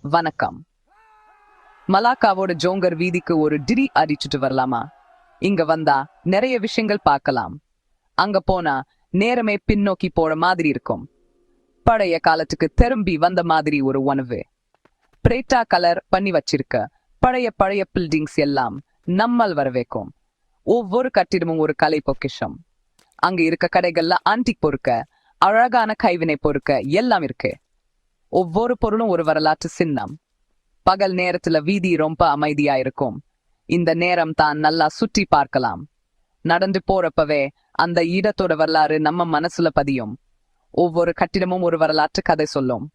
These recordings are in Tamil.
வணக்கம். மலாக்காவோட ஜோங்கர் வீதிக்கு ஒரு டிரி அடிச்சுட்டு வரலாமா? இங்க வந்தா நிறைய விஷயங்கள் பார்க்கலாம். அங்க போனா நேரமே பின்னோக்கி போற மாதிரி இருக்கும். பழைய காலத்துக்கு திரும்பி வந்த மாதிரி ஒரு உணவு. பிரேட்டா கலர் பண்ணி வச்சிருக்க பழைய பழைய பில்டிங்ஸ் எல்லாம் நம்மால் வரவேக்கும் ஒவ்வொரு கட்டிடமும் ஒரு கலை பொக்கிஷம். அங்க இருக்க கடைகள்ல ஆன்டிக் பொறுக்க அழகான கைவினை பொருட்க எல்லாம் இருக்கு. ஒவ்வொரு பொருளும் ஒரு வரலாற்று சின்னம். பகல் நேரத்துல வீதி ரொம்ப அமைதியா இருக்கும் இந்த நேரம் தான் நல்லா சுற்றி பார்க்கலாம். நடந்து போறப்பவே அந்த இடத்தோட வரலாறு நம்ம மனசுல பதியும். ஒவ்வொரு கட்டிடமும் ஒரு வரலாற்று கதை சொல்லும்.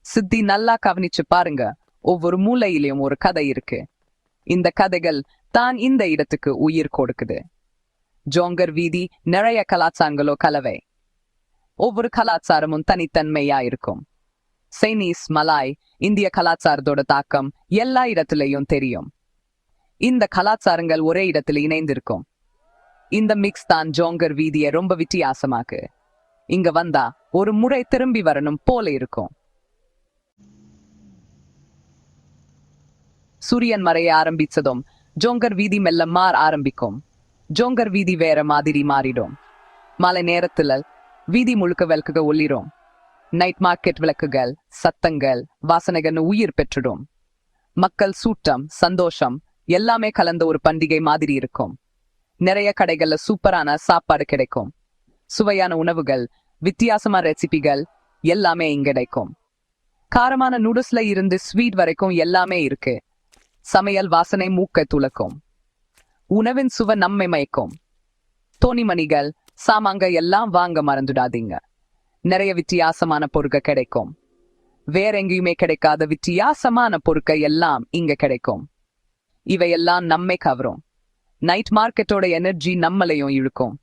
சித்தி நல்லா கவனிச்சு பாருங்க. ஒவ்வொரு மூலையிலையும் ஒரு கதை இருக்கு. இந்த கதைகள் தான் இந்த இடத்துக்கு உயிர் கொடுக்குது. ஜோங்கர் வீதி நிறைய கலாச்சாரங்களோ கலவை. ஒவ்வொரு கலாச்சாரமும் தனித்தன்மையா இருக்கும் சைனீஸ் மலாய் இந்திய கலாச்சாரத்தோட தாக்கம் எல்லா இடத்துலையும் தெரியும். இந்த கலாச்சாரங்கள் ஒரே இடத்துல இணைந்திருக்கும். இந்த மிக்ஸ் தான் ஜோங்கர் வீதியை ரொம்ப வித்தியாசமாக்கு. இங்க வந்தா ஒரு முறை திரும்பி வரணும் போல இருக்கும். சூரியன் மறைய ஆரம்பிச்சதும் ஜோங்கர் வீதி மெல்ல மாற ஆரம்பிக்கும். ஜோங்கர் வீதி வேற மாதிரி மாறிடும். மாலை நேரத்துல வீதி முழுக்க விளக்குக ஒளிரும். நைட் மார்க்கெட் விளக்குகள் சத்தங்கள் வாசனைகள் உயிர் பெற்றுடும். மக்கள் சூட்டம் சந்தோஷம் எல்லாமே கலந்த ஒரு பண்டிகை மாதிரி இருக்கும். நிறைய கடைகள்ல சூப்பரான சாப்பாடு கிடைக்கும். சுவையான உணவுகள் வித்தியாசமான ரெசிபிகள் எல்லாமே இங்க கிடைக்கும். காரமான நூடுல்ஸ்ல இருந்து ஸ்வீட் வரைக்கும் எல்லாமே இருக்கு. சமையல் வாசனை மூக்க துளக்கும். உணவின் சுவை நம்மை மயக்கும். தோணிமணிகள் சாமாங்க எல்லாம் வாங்க மறந்துடாதீங்க. நிறைய வித்தியாசமான பொருட்கள் கிடைக்கும். வேற எங்கேயுமே கிடைக்காத வித்தியாசமான பொருட்கள் எல்லாம் இங்க கிடைக்கும். இவையெல்லாம் நம்மை கவரும். நைட் மார்க்கெட்டோட எனர்ஜி நம்மளையும் இழுக்கும்.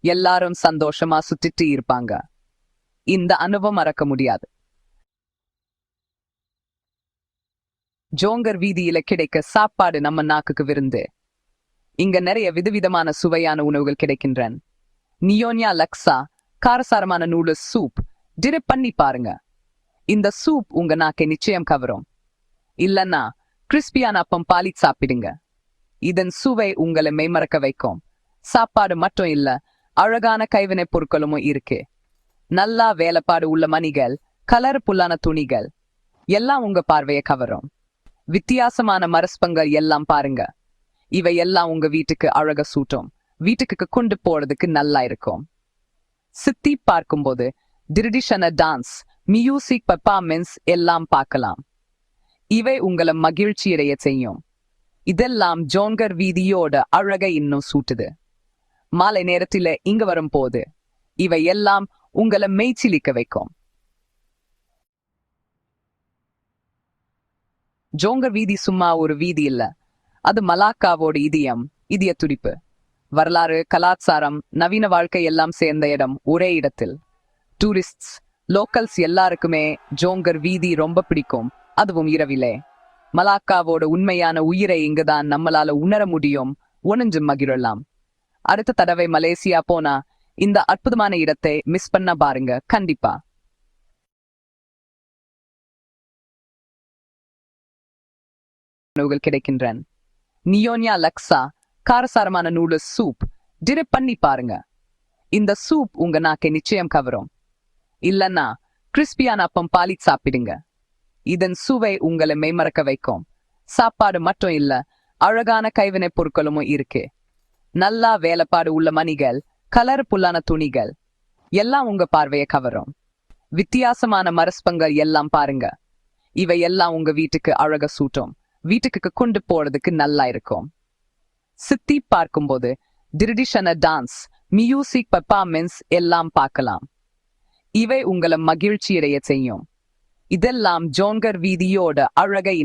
எல்லாரும் சந்தோஷமா சுத்திட்டு இருப்பாங்க. இந்த அனுபவம் மறக்க முடியாது. ஜோங்கர் வீதியில கிடைக்க சாப்பாடு நம்ம நாக்குக்கு விருந்து. இங்க நிறைய விதவிதமான சுவையான உணவுகள் கிடைக்கின்றன. நியோன்யா லக்ஸா காரசாரமான நூலு சூப் டிரிப் பண்ணி பாருங்க. இந்த சூப் உங்க நாக்கை நிச்சயம் கவரும். இல்லன்னா கிறிஸ்பியான அப்பம் பாலி சாப்பிடுங்க. இதன் சுவை உங்களை மெய்மறக்க வைக்கும். சாப்பாடு மட்டும் இல்ல அழகான கைவினை பொருட்களும் இருக்கு. நல்லா வேலைப்பாடு உள்ள மணிகள் கலர் புல்லான துணிகள் எல்லாம் உங்க பார்வையை கவரும். வித்தியாசமான மரஸ்பங்கள் எல்லாம் பாருங்க. இவை எல்லாம் உங்க வீட்டுக்கு அழக சூட்டும். வீட்டுக்கு கொண்டு போறதுக்கு நல்லா இருக்கும். சித்தி பார்க்கும்போது டிரிடிஷன டான்ஸ் மியூசிக் பர்ஃபார்மென்ஸ் எல்லாம் பார்க்கலாம். இவை உங்களை மகிழ்ச்சியடைய செய்யும். இதெல்லாம் ஜோங்கர் வீதியோட அழகை இன்னும் சூட்டுது. மாலை நேரத்தில் இங்க வரும் போது இவை எல்லாம் உங்களை மெய்ச்சிலிக்க வைக்கும். ஜோங்கர் வீதி சும்மா ஒரு வீதி இல்ல. அது மலாக்காவோட இதயம் இதய துடிப்பு. வரலாறு கலாச்சாரம் நவீன வாழ்க்கை எல்லாம் சேர்ந்த இடம் ஒரே இடத்தில். டூரிஸ்ட்ஸ் லோக்கல்ஸ் எல்லாருக்குமே ஜோங்கர் வீதி ரொம்ப பிடிக்கும். அதுவும் இரவிலே. மலாக்காவோட உண்மையான உயிரை இங்குதான் நம்மளால உணர முடியும். உணஞ்சு மகிழலாம். அடுத்த தடவை மலேசியா போனா இந்த அற்புதமான இடத்தை மிஸ் பண்ண பாருங்க. கண்டிப்பா. உணவுகள் கிடைக்கின்றன. நியோன்யா லக்ஸா காரசாரமான நூடுல்ஸ் சூப் டிரிப் பண்ணி பாருங்க. இந்த சூப் உங்க நாக்கை நிச்சயம் கவரும். இல்லன்னா கிறிஸ்பியான அப்பம் பாலி சாப்பிடுங்க. இதன் சுவை உங்களை மெய்மறக்க வைக்கும். சாப்பாடு மட்டும் இல்ல அழகான கைவினை பொருட்களும் இருக்கு. நல்லா வேலைப்பாடு உள்ள மணிகள் கலர் புல்லான துணிகள் எல்லாம் உங்க பார்வையை கவரும். வித்தியாசமான மரஸ்பங்கள் எல்லாம் பாருங்க. இவை எல்லாம் உங்க வீட்டுக்கு அழக சூட்டும். வீட்டுக்கு கொண்டு போறதுக்கு நல்லா இருக்கும். சித்தி பார்க்கும்போது டிரிடிஷன டான்ஸ் மியூசிக் பர்ஃபார்மன்ஸ் எல்லாம் பார்க்கலாம். இவை உங்களை மகிழ்ச்சியடைய செய்யும். இதெல்லாம் ஜோன்கர் வீதியோட அழகை